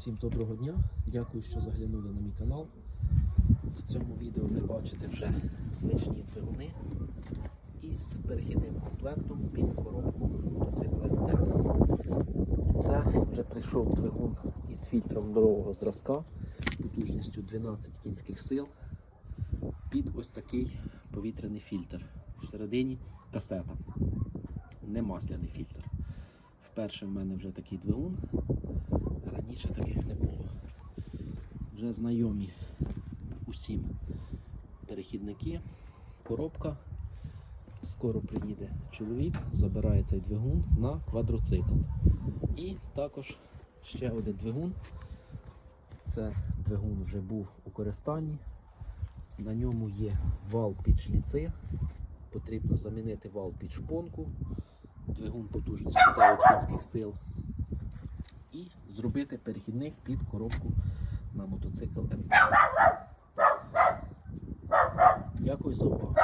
Всім доброго дня. Дякую, що заглянули на мій канал. В цьому відео ви бачите вже звичні двигуни із перехідним комплектом під коробку мотоцикла МТ. Це вже прийшов двигун із фільтром нового зразка потужністю 12 кінських сил під ось такий повітряний фільтр. Всередині касета, не масляний фільтр. Вперше в мене вже такий двигун. Раніше таких не було. Вже знайомі усім перехідники. Коробка. Скоро приїде чоловік, забирає цей двигун на квадроцикл. І також ще один двигун. Це двигун вже був у користанні. На ньому є вал під шліци. Потрібно замінити вал під шпонку. Двигун потужністю 9 кінських сил і зробити перехідник під коробку на мотоцикл МТ. Дякую за увагу.